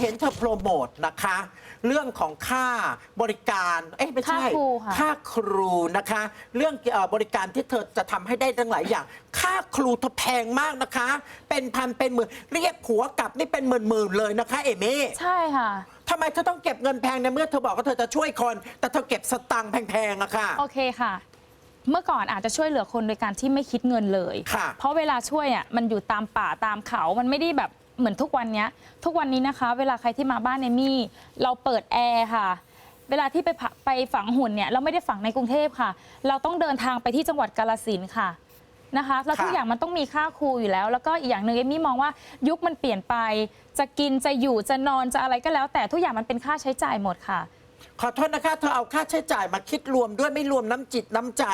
เห็นเธอโปรโมทนะคะ เรื่องของค่าบริการเอ๊ะไม่ใช่ ค่าครูค่ะ ค่าครูนะคะ เรื่องเอ่อบริการที่เธอจะทำให้ได้ทั้งหลายอย่าง ค่าครูเธอแพงมากนะคะ เป็นพันเป็นหมื่นเรียกผัวกลับนี่เป็นหมื่นๆเลยนะคะเอมี่ใช่ค่ะ ทำไมเธอต้องเก็บเงินแพงในเมื่อเธอบอกว่าเธอจะช่วยคน แต่เธอเก็บสตังค์แพงๆอะค่ะ โอเคค่ะ เมื่อก่อนอาจจะช่วยเหลือคนโดยการที่ไม่คิดเงินเลย ค่ะเพราะเวลาช่วยอะมันอยู่ตามป่าตามเขา มันไม่ได้แบบ เหมือนทุกวันเนี้ย ทุกวันนี้นะคะ เวลาใครที่มาบ้านเอมี่ เราเปิดแอร์ค่ะ เวลาที่ไปผะไปฝังหุ่นเนี่ย เราไม่ได้ฝังในกรุงเทพค่ะ เราต้องเดินทางไปที่จังหวัดกาลสินธุ์ค่ะนะคะ แล้วทุกค่ะอย่างมันต้องมีค่าครูอยู่แล้ว แล้วก็อีกอย่างหนึ่งเอมี่มองว่ายุคมันเปลี่ยนไป จะกินจะอยู่จะนอนจะอะไรก็แล้ว แต่ทุกอย่างมันเป็นค่าใช้จ่ายหมดค่ะ ขอโทษนะคะ เธอเอาค่าใช้จ่ายมาคิดรวมด้วยไม่รวมน้ำจิตน้ำใจ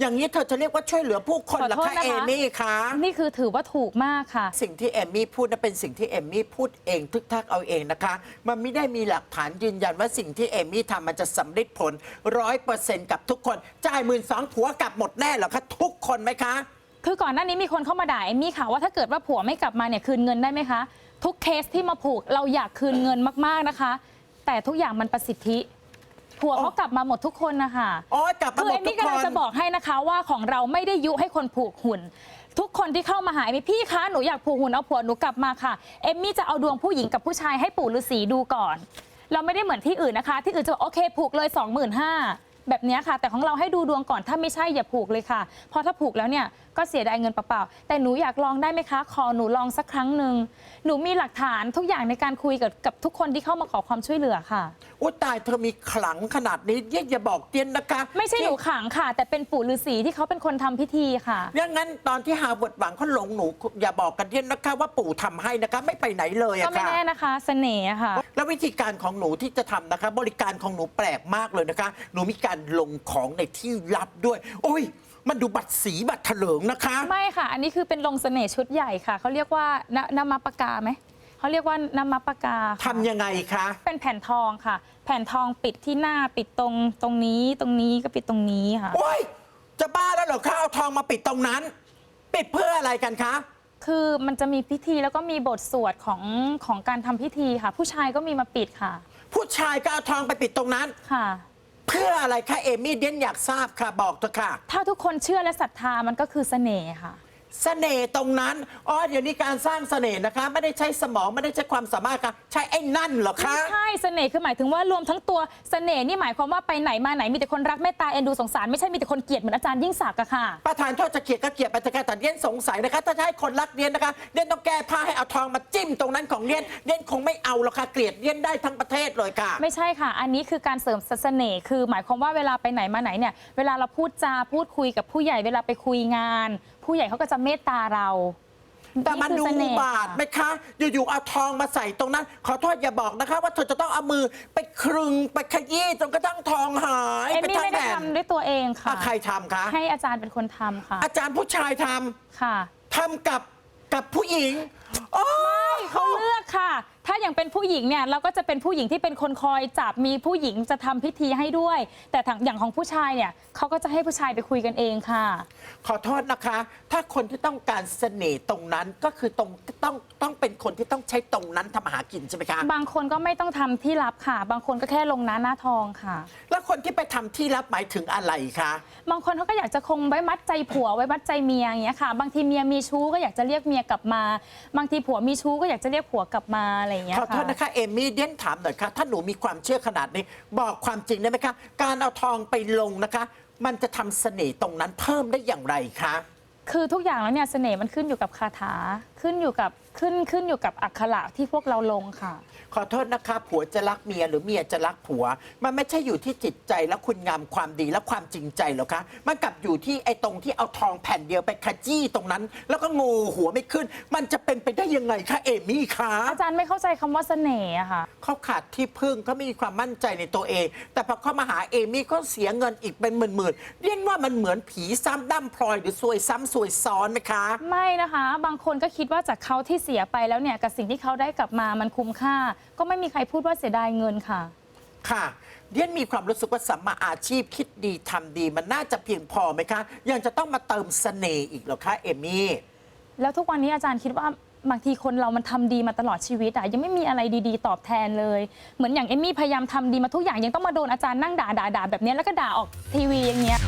อย่างนี้เธอจะเรียกว่าช่วยเหลือผู้คนขอเหรอโทษคะนะคะ เอมี่คะ นี่คือถือว่าถูกมากค่ะ สิ่งที่เอมมี่พูดนั้นเป็นสิ่งที่เอมมี่พูดเองทึกทักเอาเองนะคะ มันไม่ได้มีหลักฐานยืนยันว่าสิ่งที่เอมมี่ทำมันจะสำเร็จผลร้อยเปอร์เซ็นต์กับทุกคน จ่ายหมื่นสองผัวกลับหมดแน่เหรอคะทุกคนไหมคะ คือก่อนหน้านี้มีคนเข้ามาด่าเอมมี่ค่ะว่าถ้าเกิดว่าผัวไม่กลับมาเนี่ยคืนเงินได้ไหมคะ ทุกเคสที่มาผูกเราอยากคืนเงินมากๆนะคะ แต่ทุกอย่างมันประสิทธิ ผัวเขากลับมาหมดทุกคนนะคะอ๋อกลับมาคือหมเอดมทุมี่กคกำลังน จะบอกให้นะคะว่าของเราไม่ได้ยุให้คนผูกหุ่น ทุกคนที่เข้ามาหาเอมมี่พี่คะหนูอยากผูกหุ่นเอาผัวหนูกลับมาค่ะเอมมี่จะเอาดวงผู้หญิงกับผู้ชายให้ปู่ฤาษีดูก่อน เราไม่ได้เหมือนที่อื่นนะคะ ที่อื่นจะบอกโอเคผูกเลย 25,000แบบเนี้ยค่ะ แต่ของเราให้ดูดวงก่อนถ้าไม่ใช่อย่าผูกเลยค่ะเพราะถ้าผูกแล้วเนี่ยก็เสียดายเงินเปล่าๆแต่หนูอยากลองได้ไหมคะ ขอหนูลองสักครั้งหนึ่งหนูมีหลักฐานทุกอย่างในการคุยกับกับทุกคนที่เข้ามาขอความช่วยเหลือค่ะอุ้ยตายเธอมีขลังขนาดนี้เยี่ยอย่าบอกเตี้ยนนะคะไม่ใช่หนูขังค่ะ แต่เป็นปู่ฤาษีที่เขาเป็นคนทำพิธีค่ะอย่างนั้นตอนที่หาบทหวังเขาหลงหนู อย่าบอกกันเตี้ยนนะคะ ว่าปู่ทำให้นะคะไม่ไปไหนเลยก็อะไม่ค่ะ แน่นะคะ เสน่ห์อะค่ะ แล้ววิธีการของหนูที่จะทำนะคะ บริการของหนูแปลกมากเลยนะคะ หนูมีการลงของในที่ลับด้วย โอ้ย มันดูบัตรสีบัตรเถลิงนะคะ ไม่ค่ะ อันนี้คือเป็นลงเสน่ห์ชุดใหญ่ค่ะ เขาเรียกว่านนามปากาไหม เขาเรียกว่านามปากาค่ะ ทำยังไงคะ เป็นแผ่นทองค่ะ แผ่นทองปิดที่หน้าปิดตรงตรงนี้ตรงนี้ก็ปิดตรงนี้ค่ะ โอ้ย จะบ้าแล้วเหรอคะเอาทองมาปิดตรงนั้น ปิดเพื่ออะไรกันคะ คือมันจะมีพิธีแล้วก็มีบทสวดของของการทำพิธีค่ะ ผู้ชายก็มีมาปิดค่ะผู้ชายก็เอาทองไปปิดตรงนั้น ค่ะ เพื่ออะไรคะเอมี่เดนอยากทราบค่ะบอกเถอะค่ะ ถ้าทุกคนเชื่อและศรัทธามันก็คือเสน่ห์ค่ะ เสน่ห์ตรงนั้น อ๋อ เดี๋ยวนี้การสร้างเสน่ห์นะคะ ไม่ได้ใช้สมองไม่ได้ใช้ความสามารถค่ะ ใช้ไอ้นั่นเหรอไม่คะใช่เสน่ห์คือหมายถึงว่ารวมทั้งตัวเสน่ห์นี่หมายความว่าไปไหนมาไหนมีแต่คนรักเมตตาเอ็นดูสงสารไม่ใช่มีแต่คนเกลียดเหมือนอาจารย์ยิ่งศักดิ์อะค่ะ ประธานโทษจะเกลียดก็เกลียดไปเถอะค่ะแต่เดียนสงสัยนะคะ ถ้าจะให้คนรักเดียนนะคะเดียนต้องแก้ผ้าให้เอาทองมาจิ้มตรงนั้นของเดียนเดียนคงไม่เอาหรอกค่ะเกลียดเดียนได้ทั้งประเทศเลยค่ะ ไม่ใช่ค่ะ อันนี้คือการเสริมเสน่ห์คือหมายความว่าเวลาไปไหนมาไหนเนี่ย เวลาเราพูดจาพูดคุยกับผู้ใหญ่เวลาไปคุยงาน ผู้ใหญ่เขาก็จะเมตตาเราแต่มันดูคือเสอุน่ห์บาทไหมค่ะคะ อยู่ๆเอาทองมาใส่ตรงนั้น ขอโทษอย่าบอกนะคะ ว่าเธอจะต้องเอามือไปครึงไปขยี้จนกระทั่งทองหายเอมไปมี่ทั้งไม่ได้แผ่นทำด้วยตัวเองค่ะ อะใครทำคะให้อาจารย์เป็นคนทำค่ะอาจารย์ผู้ชายทำค่ะทำกับกับผู้หญิงอ๋อเขาเลือกค่ะ ถ้าอย่างเป็นผู้หญิงเนี่ยเราก็จะเป็นผู้หญิงที่เป็นคนคอยจับมีผู้หญิงจะทำพิธีให้ด้วย แต่ทางอย่างของผู้ชายเนี่ยเขาก็จะให้ผู้ชายไปคุยกันเองค่ะ ขอโทษนะคะ ถ้าคนที่ต้องการเสน่ห์ตรงนั้นก็คือตรงต้องต้องเป็นคนที่ต้องใช้ตรงนั้นทำอาหากินใช่ไหมคะ บางคนก็ไม่ต้องทำที่ลับค่ะ บางคนก็แค่ลงหน้าหน้าทองค่ะ แล้วคนที่ไปทำที่รับหมายถึงอะไรคะ บางคนเขาก็อยากจะคงไว้มัดใจผัวไว้มัดใจเมียอย่างเงี้ยค่ะ บางทีเมียมีชู้ก็อยากจะเรียกเมียกลับมา บางทีผัวมีชู้ก็อยากจะเรียกผัวกลับมาอะไรอย่างเงี้ยขอโทษค่ะ นะคะเอมี่เดียนถามหน่อยค่ะ ถ้าหนูมีความเชื่อขนาดนี้ บอกความจริงได้ไหมคะ การเอาทองไปลงนะคะ มันจะทำเสน่ห์ตรงนั้นเพิ่มได้อย่างไรคะ คือทุกอย่างแล้วเนี่ยเสน่ห์มันขึ้นอยู่กับคาถาขึ้นอยู่กับขึ้นขึ้นอยู่กับอักขระที่พวกเราลงค่ะ ขอโทษนะคะ ผัวจะรักเมียหรือเมียจะรักผัว มันไม่ใช่อยู่ที่จิตใจและคุณงามความดีและความจริงใจหรอกคะมันกลับอยู่ที่ไอ้ตรงที่เอาทองแผ่นเดียวไปขยี้ตรงนั้น แล้วก็งูหัวไม่ขึ้น มันจะเป็นไปได้ยังไงคะเอมี่คะอาจารย์ไม่เข้าใจคำว่าเสน่ห์อะค่ะ เขาขาดที่พึ่งเขาไม่มีความมั่นใจในตัวเอง แต่พอเขามาหาเอมี่ก็เสียเงินอีกเป็นหมื่นๆเรียกว่ามันเหมือนผีซ้ำด้ำพลอยหรือซวยซ้ำซวยซ้อนไหมคะ ไม่นะคะ บางคนก็คิดว่าจากเขาที่เสียไปแล้วเนี่ยกับสิ่งที่เขาได้กลับมามันคุ้มค่า ก็ไม่มีใครพูดว่าเสียดายเงินค่ะ ค่ะเดียนมีความรู้สึกว่าสัมมาอาชีพคิดดีทำดี มันน่าจะเพียงพอไหมคะ ยังจะต้องมาเติมเสน่ห์อีกหรอคะเอมี่ แล้วทุกวันนี้อาจารย์คิดว่าบางทีคนเรามันทำดีมาตลอดชีวิตอะยังไม่มีอะไรดีๆ ตอบแทนเลย เหมือนอย่างเอมี่พยายามทำดีมาทุกอย่างยังต้องมาโดนอาจารย์นั่งด่าด่าแบบนี้แล้วก็ด่าออกทีวีอย่างเงี้ย